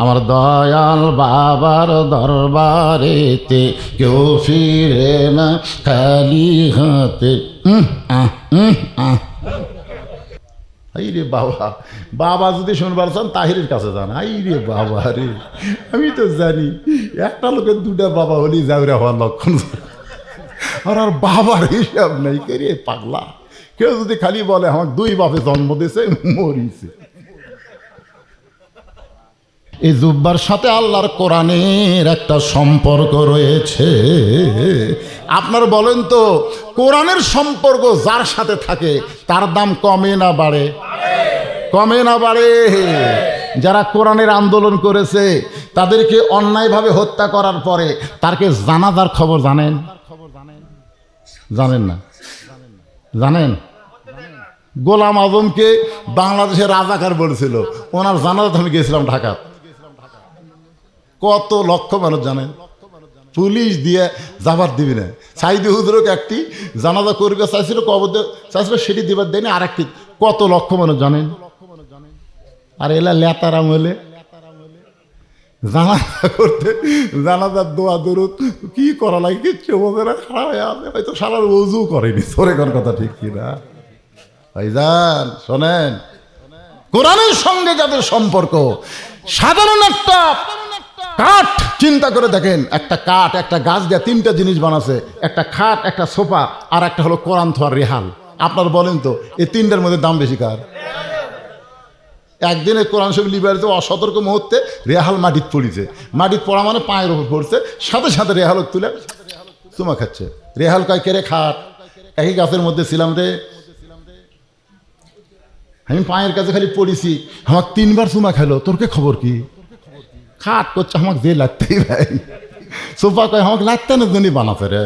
আমার দয়াল বাবার দরবারেতে কেউ ফিরে না, খালি হাতে। এই রে বাবা বাবা যদি শুনবার চান, তাহিরের কাছে যান। আই রে বাবা রে, আমি তো জানি, একটা লোকের দুটা বাবা হলেই যাওয়া হওয়ার লক্ষণ। আর আর বাবার হিসাব নেই, কে পাগলা? কেউ যদি খালি বলে আমার দুই বাপে জন্ম দিয়েছে, মরিছে। এই জুব্বার সাথে আল্লাহর কোরআনের একটা সম্পর্ক রয়েছে। আপনার বলেন তো, কোরআনের সম্পর্ক যার সাথে থাকে, তার দাম কমে না বাড়ে? কমে না বাড়ে। যারা কোরআনের আন্দোলন করেছে, তাদেরকে অন্যায়ভাবে হত্যা করার পরে তারকে জানাজার খবর জানেন? জানেন না? জানেন? গোলাম আজমকে বাংলাদেশের রাজাকার বলেছিল। ওনার জানাজাতে আমি গেছিলাম ঢাকা কত লক্ষ মানুষ জানেন পুলিশ দিয়ে যাবার দিবি না। সাইদি হুজুরক একটি জানাজা করবে, চাইছিল কবর চাইছিল সেটি দিবার দেয়নি আর একটি কত লক্ষ মানুষ জানেন? আর এলা লেতারাম হলে জানাজা করতে, জানাজার দোয়া দরুদ, কি করা লাগে? কিচ্ছু বোঝে না খারাপ হয়ে আছে। হয়তো সারার উজু করেনি সরে কোন কথা ঠিক কিনা ভাইজান, শোনেন। কোরআনের সঙ্গে যাদের সম্পর্ক, সাধারণ একটা কাঠ। চিন্তা করে দেখেন, একটা কাঠ, একটা গাছ দিয়ে তিনটা জিনিস বানাছে, একটা খাট, একটা সোফা, আর একটা হলো কোরআন থোয়ার রেহাল। আপনার বলেন তো, এই তিনটার মধ্যে দাম বেশি কার? একদিনে কোরআন শরীফ লিবারিতে অসতর্ক মুহূর্তে রেহাল মাটিত পড়িছে। মাটিত পড়া মানে পায়ের ওপর পড়ছে, সাথে সাথে রেহাল তুলে চুমা খাচ্ছে। রেহাল কয় কেড়ে খাট? একই গাছের মধ্যে ছিলাম রে। আমি পায়ের কাছে খালি পড়েছি আমার তিনবার চুমা খেলো তোর কে খবর কি? খাট করছে আমাকে যে লাগতেই ভাই সোফা কয় আমাকে লাগতে না জন্য বানাতে রে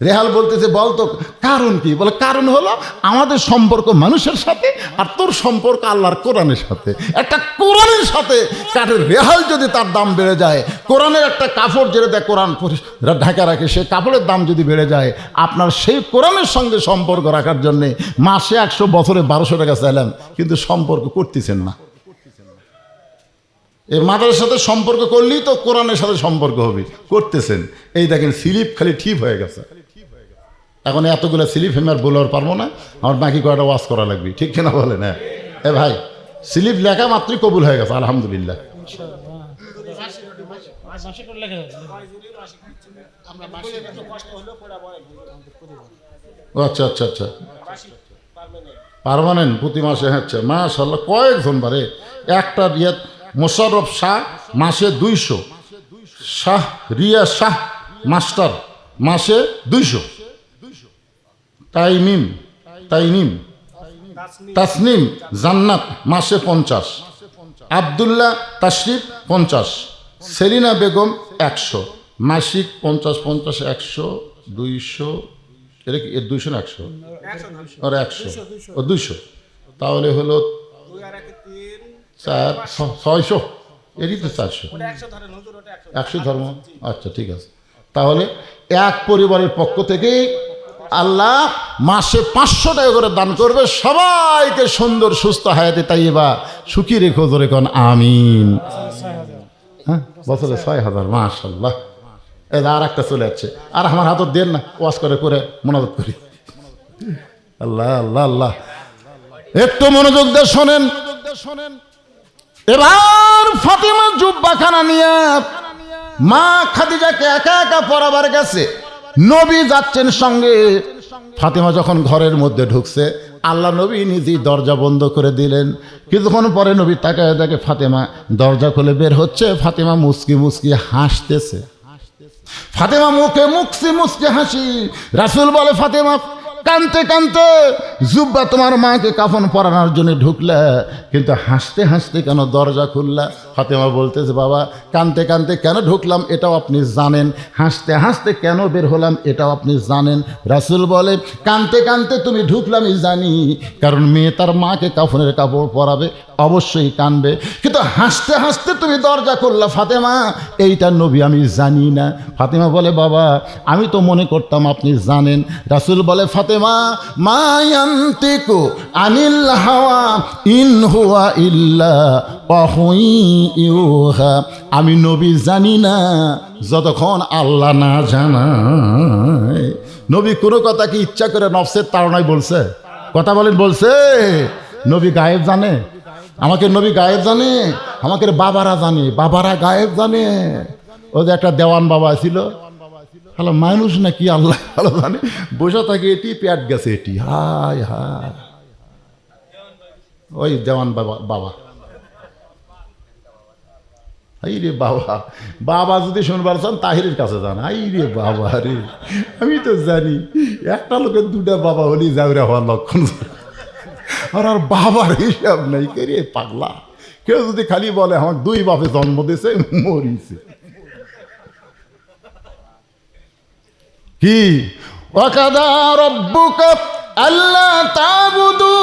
রেহাল বলতেছে বল তো কারণ কি বলে কারণ হলো আমাদের সম্পর্ক মানুষের সাথে আর তোর সম্পর্ক আল্লাহর কোরআনের সাথে একটা কোরআনের সাথে কাঠের রেহাল যদি তার দাম বেড়ে যায় কোরআনের একটা কাপড় যেটা দেয় কোরআন ঢাকা রাখে সে কাপড়ের দাম যদি বেড়ে যায় আপনার সেই কোরআনের সঙ্গে সম্পর্ক রাখার জন্যে মাসে একশো বছরে বারোশো টাকা চাইলাম কিন্তু সম্পর্ক করতেছেন না এই মাদারের সাথে সম্পর্ক করলেই তো কোরআনের সাথে সম্পর্ক হবে। করতেছেন। এই দেখেন, স্লিপ খালি ঠিক হয়ে গেছে। এখন এতগুলো স্লিপ আমি আর বলে আর পারব না। আমার বাকি কয়টা ওয়াশ করা লাগবে। ঠিক কিনা বলে না এ ভাই, স্লিপ লেখা মাত্রই কবুল হয়ে গেছে, আলহামদুলিল্লাহ। আচ্ছা আচ্ছা আচ্ছা। পারমানেন্ট প্রতি মাসে হ্যাঁ হচ্ছে মাশাল্লাহ কয়েকজন বারে। একটা ইয়ে মোশাররফ শাহ মাসে দুইশো শাহ রিয়া শাহ মাস্টার মাসে দুইশো। তাইমিম তাইমিম তাসনিম জান্নাত মাসে পঞ্চাশ। আবদুল্লাহ তাশরিফ পঞ্চাশ। সেলিনা বেগম একশো। মাসিক পঞ্চাশ পঞ্চাশ একশো দুইশো। এটা কি দুইশো না একশো? আর একশো। ও দুইশো। তাহলে হলো চার ছয়শো? এরই তো চারশো। একশো ধর্ম? আচ্ছা ঠিক আছে। তাহলে এক পরিবারের পক্ষ থেকে আল্লাহ মাসে পাঁচশো টাকা করে দান করবে। সবাইকে সুন্দর সুস্থ হায়াতে তাই বা সুখী রেখো ধরে কোন আমিন। হ্যাঁ? বছরে ছয় হাজার মাশাল্লাহ এই আর একটা চলে যাচ্ছে আর আমার হাতত দেন না ওয়াশ করে করে মনোযোগ করি। আল্লাহ আল্লাহ আল্লাহ। একটু মনোযোগ দিয়ে শোনেন শোনেন। এবার ফাতিমা জুব্বাখানা নিয়ে মা খাদিজাকে একা একা পড়াবার গেছে। নবী যাচ্ছেন সঙ্গে। ফাতিমা যখন ঘরের মধ্যে ঢুকছে, আল্লাহ নবী নিজেই দরজা বন্ধ করে দিলেন। কিছুক্ষণ পরে নবী তাকায় দেখে ফাতেমা দরজা খুলে বের হচ্ছে। ফাতেমা মুসকি মুসকি হাসতেছে। ফাতেমা মুখে মুখসি মুসকি হাসি। রাসুল বলে, ফাতেমা কানতে কানতে জুব্বা তোমার মাকে কাফন পরানোর জন্য ঢুকলে, কিন্তু হাসতে হাসতে কেন দরজা খুললা? ফাতেমা বলতেছে, বাবা, কানতে কানতে কেন ঢুকলাম এটাও আপনি জানেন। হাসতে হাসতে কেন বের হলাম এটাও আপনি জানেন। রাসুল বলে, কানতে কানতে তুমি ঢুকলামই জানি, কারণ মেয়ে তার মাকে কাফনের কাপড় পরাবে, অবশ্যই কানবে। কিন্তু হাসতে হাসতে তুমি দরজা করলা ফাতেমা, এইটা নবী আমি জানি না। ফাতেমা বলে, বাবা, আমি তো মনে করতাম আপনি জানেন। রাসুল বলে, ফাতেমা মায়ান্তিকু আনিল হাওয়া, ইন হুয়া ইল্লা ইউহা আমি নবী জানি না, যতক্ষণ আল্লাহ না জানায়। নবী কোনো কথা কি ইচ্ছা করে নফসের তাড়নায় বলছে? কথা বলেন, বলছে। নবী গায়েব জানে। আমাকে নবী গায়েব জানে, আমাকে বাবারা জানে, বাবারা গায়েব জানে। ওদের একটা দেওয়ান বাবা ছিল। হ্যালো, মানুষ নাকি আল্লাহ ভালো জানে? বসে থাকে এটি প্যাট গেছে এটি। হায় হায়। ওই দেওয়ান বাবা বাবা। এই রে বাবা। বাবা যদি শুনবার চান তাহিরের কাছে যান। আই রে বাবা রে। আমি তো জানি, একটা লোকের দুটা বাবা হলেই যাওয়া হওয়ার লক্ষণ। আর আর বাবার হিসাব নাই। কে রে পাগলা? কেউ যদি খালি বলে আমার দুই বাপে জন্ম দিয়েছে, মরিছে। কি? আল্লাহ তাবুদু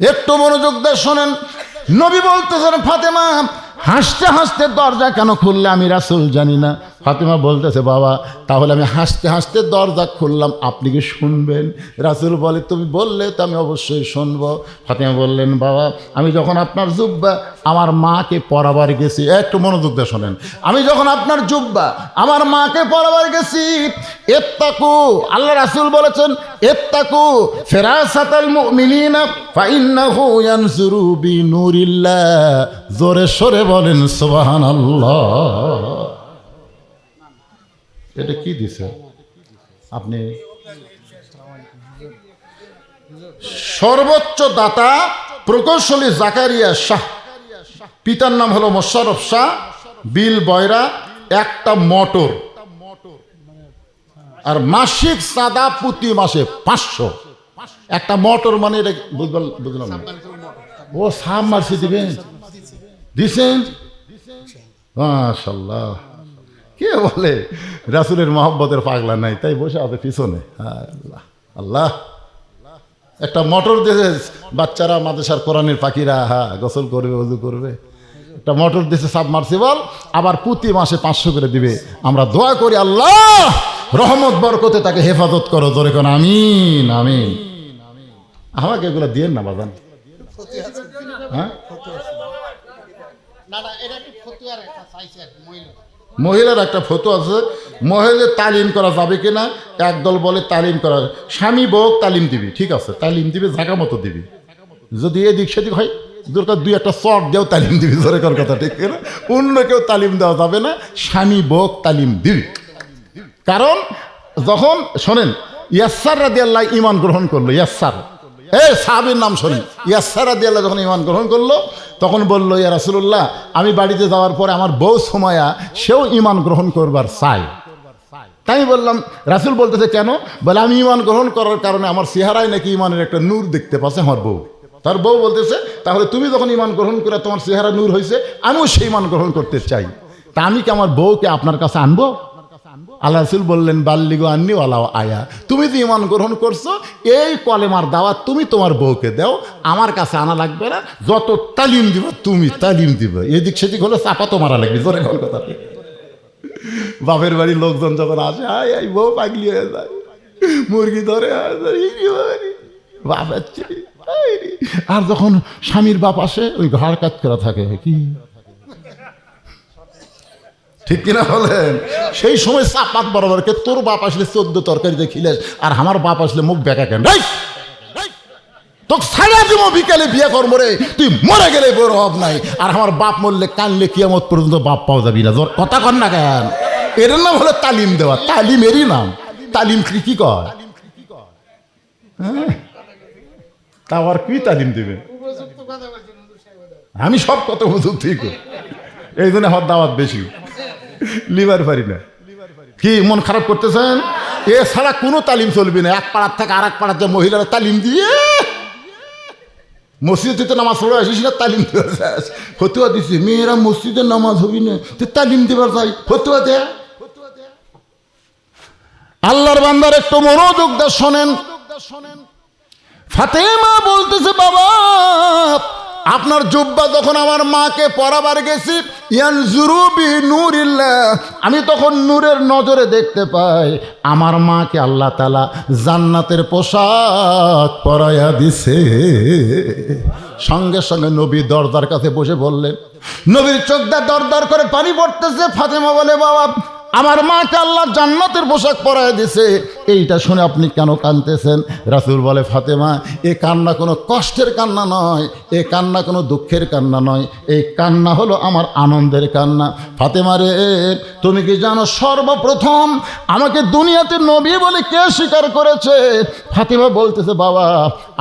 একটু মনোযোগ দিয়ে শোনেন। নবী বলতেছেন, ফাতেমা, হাসতে হাসতে দরজা কেন খুললে আমি রাসুল জানি না। ফাতেমা বলতেছে, বাবা, তাহলে আমি হাসতে হাসতে দরজা খুললাম, আপনি কি শুনবেন? রাসুল বলে, তুমি বললে তো আমি অবশ্যই শুনব। ফাতেমা বললেন, বাবা, আমি যখন আপনার জুব্বা, আমার মাকে পড়াবার গেছি। একটু মনোযোগ দিয়ে শোনেন, আমি যখন আপনার জুব্বা, আমার মাকে পড়াবার গেছি, এত্তাকু আল্লাহ রাসুল বলেছেন, এত্তাকু ফেরাসাতাল মুমিনিনা, ফাইন্নাহু ইয়ানজুরু বিনুরিল্লাহ। জোরে সরে বলেন, সুবহানাল্লাহ। এটা কি দিছে? আপনি সর্বোচ্চ দাতা প্রকৌশলী জাকারিয়া শাহ। পিতার নাম হলো মোশারফ শাহ, বিল বয়রা, একটা মোটর। আর মাসিক সাদা প্রতি মাসে পাঁচশো। একটা মোটর মানে এটা বুঝলাম ও সাব মারছি, দিবেন? দিছেন? মাশাল্লাহ কে বলে? রাসুলের মহব্বতের পাগলা নাই তাই বসে আছে পিছনে। আল্লাহ আল্লাহ। একটা মোটর দিয়ে বাচ্চারা মাদ্রাসার কোরআনের পাখিরা হ্যাঁ গোসল করবে উজু করবে। একটা মোটর দিয়েছে সাবমার্সিবল আবার প্রতি মাসে পাঁচশো করে দিবে। আমরা দোয়া করি আল্লাহ রহমত বরকতে তাকে হেফাজত করো জোরে কোন আমিন আমিন। আমাকে এগুলো দিয়েন না বাজান হ্যাঁ? না না এটা একটু ফতুয়ার একটা চাইছে কি, মহিলা মহিলার একটা ফটো আছে, মহিলাদের তালিম করা যাবে কিনা? একদল বলে তালিম করা স্বামী বউ তালিম দিবি, ঠিক আছে? তালিম দিবি জায়গা মতো দিবি। যদি এদিক সেদিক হয়, দরকার দুই একটা শর্ট দিয়েও তালিম দিবি কর কথা, ঠিক না অন্য কেউ তালিম দেওয়া যাবে না, স্বামী বউ তালিম দিবি। কারণ, যখন শোনেন, ইয়াসার রাদি আল্লাহ ইমান গ্রহণ করল, ইয়াসার। এ সাহাবির নাম শোনেন ইয়াসার রাদি আল্লাহ যখন ইমান গ্রহণ করল, তখন বলল, ইয়া রাসুল্লাহ আমি বাড়িতে যাওয়ার পরে আমার বউ সময়া সেও ইমান গ্রহণ করবার চাই তাই বললাম, রাসুল বলতেছে কেন? বলে, আমি ইমান গ্রহণ করার কারণে আমার চেহারায় নাকি ইমানের একটা নূর দেখতে পাচ্ছে আমার বউ। তার বউ বলতেছে, তাহলে তুমি যখন ইমান গ্রহণ করে তোমার চেহারা নূর হয়েছে আমিও সেই ইমান গ্রহণ করতে চাই। তা আমি কি আমার বউকে আপনার কাছে আনব? আল্লাহ রসুল বললেন, বাল্লিগো আননি আলাও আয়া। তুমি যে ইমান গ্রহণ করছ, এই কলেমার দাওয়াত তুমি তোমার বউকে দাও। আমার কাছে আনা লাগবে না। যত তালিম দিব, তুমি তালিম দিবে। এদিক সেদিক হলে চাপা মারা লাগবে। জোরে কোন কথা। বাপের বাড়ির লোকজন যখন আসে, আয় আই বউ পাগলি হয়ে যায়। মুরগি ধরে বাপ আর যখন স্বামীর বাপ আসে, ওই ঘাড় কাজ করা থাকে। কি? ঠিক কিনা বলেন? সেই সময় চাপাত বরাবরকে তোর বাপ আসলে চোদ্দ তরকারিতে খিলেস আর আমার বাপ আসলে মুখ বেঁকা কেন? রাই তোকে সারা দিব বিকালে বিয়ে করব রে। তুই মরে গেলে বড় অভাব নাই। আর আমার বাপ মরলে কানলে কিয়ামত পর্যন্ত বাপ পাওয়া যাবি না। তোর কথা কর না কেন? এর নাম হলো তালিম দেওয়া। তালিম এরই নাম। তালিম কি কি কর হ্যাঁ? তা আর কি তালিম দেবে? আমি সব কথা বুঝুক ঠিক এই জন্য আমার দাওয়াত বেশি। লিবার পারি না। কি মন খারাপ করতেছেন? এছাড়া কোনো তালিম চলবে না। এক পাড়ার থেকে আর এক পাড়ার যে মহিলারা তালিম দিয়ে মসজিদে তো নামাজ পড়ে আসিস না, তালিম ফতুয়া দিছি। মেয়েরা মসজিদে নামাজ হবি না। তুই তালিম দেবার যাই। ফতুয়া দে। আল্লাহর বান্দার একটু মনোযোগ দা শোনেন। ফাতেমা বলতেছে, বাবা আপনার জুব্বা যখন আমার মাকে পরাবার গেছি আমি তখন নূরের নজরে দেখতে পাই, আমার মাকে আল্লাহ তালা জান্নাতের পোশাক পরাইয়া দিছে। সঙ্গে সঙ্গে নবী দরদার কাছে বসে বললেন, নবীর চোখদার দরদর করে পানি পড়তেছে, ফাতেমা বলে, বাবা আমার মাকে আল্লাহ জান্নাতের পোশাক পরায় দিছে। এইটা শুনে আপনি কেন কানতেছেন রাসুল বলে, ফাতেমা, এ কান্না কোনো কষ্টের কান্না নয়, এ কান্না কোনো দুঃখের কান্না নয়, এই কান্না হলো আমার আনন্দের কান্না। ফাতেমা রে, তুমি কি জানো সর্বপ্রথম আমাকে দুনিয়াতে নবী বলে কে স্বীকার করেছে? ফাতেমা বলতেছে, বাবা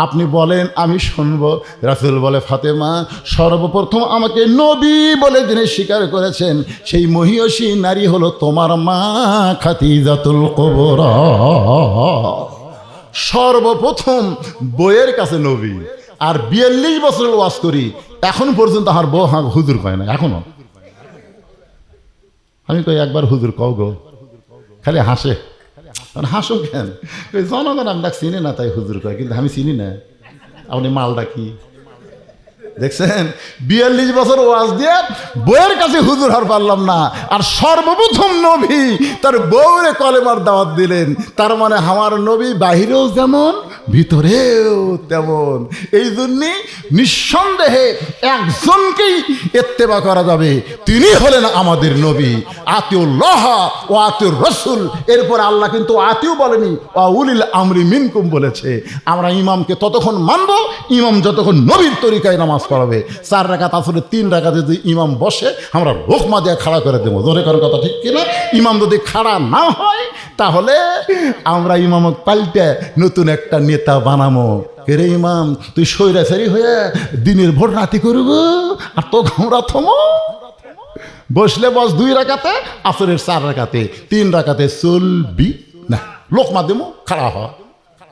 আপনি বলেন, আমি শুনব। রাসুল বলে, ফাতেমা, সর্বপ্রথম আমাকে নবী বলে যিনি স্বীকার করেছেন, সেই মহিয়সী নারী হলো তোমার মা খাতি খাতিজাতুল কবরা। সর্বপ্রথম বইয়ের কাছে নবী, আর বিয়াল্লিশ বছর ওয়াজ করি, এখন পর্যন্ত আমার বউ হাঁ হুজুর কয় না, এখনও। আমি কই, একবার হুজুর কও গো। খালি হাসে। আর হাসো কেন? জনগণ আমরা চিনি না তাই হুজুর কয়, কিন্তু আমি চিনি না। আপনি মালটা কি? দেখছেন? বিয়াল্লিশ বছর ওয়াজ দিয়ে বইয়ের কাছে হুজুর হার পারলাম না। আর সর্বপ্রথম নবী তার বউরে কলেমার দাওয়াত দিলেন। তার মানে আমার নবী বাহিরেও যেমন ভিতরেও তেমন। এই জন্যে নিঃসন্দেহে একজনকেই এত্তেবা করা যাবে। তিনি হলেন আমাদের নবী আতিউল্লাহ ও আতিউর রসুল। এরপর আল্লাহ কিন্তু আতিউ বলেনি উলিল আমরি মিনকুম বলেছে। আমরা ইমামকে ততক্ষণ মানব, ইমাম যতক্ষণ নবীর তরিকায় নামাজ পড়াবে। চার রাখাত আসলে তিন রাখাতে যদি ইমাম বসে, আমরা লোকমা দিয়ে খাড়া করে দেবো। ধরে করার কথা ঠিক কিনা? ইমাম যদি খাড়া না হয়, তাহলে আমরা ইমামক পাল্টে নতুন একটা নেতা বানামো। কেরে ইমাম, তুই সৈরাচারি হয়ে দিনের ভোর রাতি করব আর তো আমরা থমো। বসলে বস দুই রাখাতে আসরের চার রাখাতে তিন রাখাতে চলবি। না লোকমা দেবো খাড়া হ।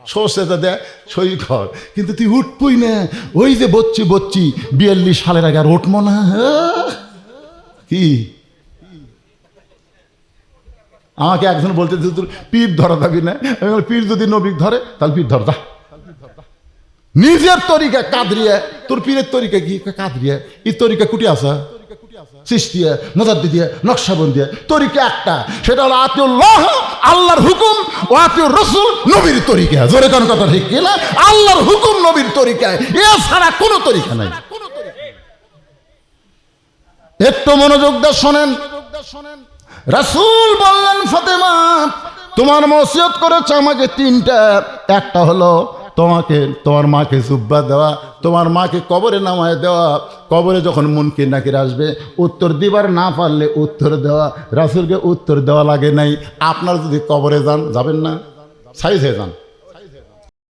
সর্ষেটা দে, সই কর কিন্তু তুই উঠবই না। ওই যে বচ্চি বচ্চি, বিয়াল্লিশ সালের আগে আর উঠবো না। হ্যাঁ? কি? আমাকে একজন বলতে পীর ধরা যাবি না। আমি পীর যদি নবী ধরে, তাহলে পীর ধর, যা। নিজের তরিকা কাদরিয়া, তোর পীরের তরিকা কি? কাদরিয়া। এই তরিকা কুটি আসা তরিকা একটা, সেটা হলো আল্লাহর হুকুম ও আতিউর রসুল নবীর তরিকা। জোরে কথা ঠিক কিনা আল্লাহর হুকুম নবীর তরিকায়। এছাড়া কোনো তরিকা নাই। একটু মনোযোগ দিয়ে শোনেন। রাসূল বললেন, ফাতেমা, তোমার মসিয়ত করেছে আমাকে তিনটা। একটা হলো তোমাকে, তোমার মাকে জুব্বা দেওয়া, তোমার মাকে কবরে নামায় দেওয়া। কবরে যখন মুনকির নাকি আসবে, উত্তর দিবার না পারলে উত্তর দেওয়া। রাসুলকে উত্তর দেওয়া লাগে নাই। আপনার যদি কবরে যান, যাবেন না? সাইজ হয়ে যান।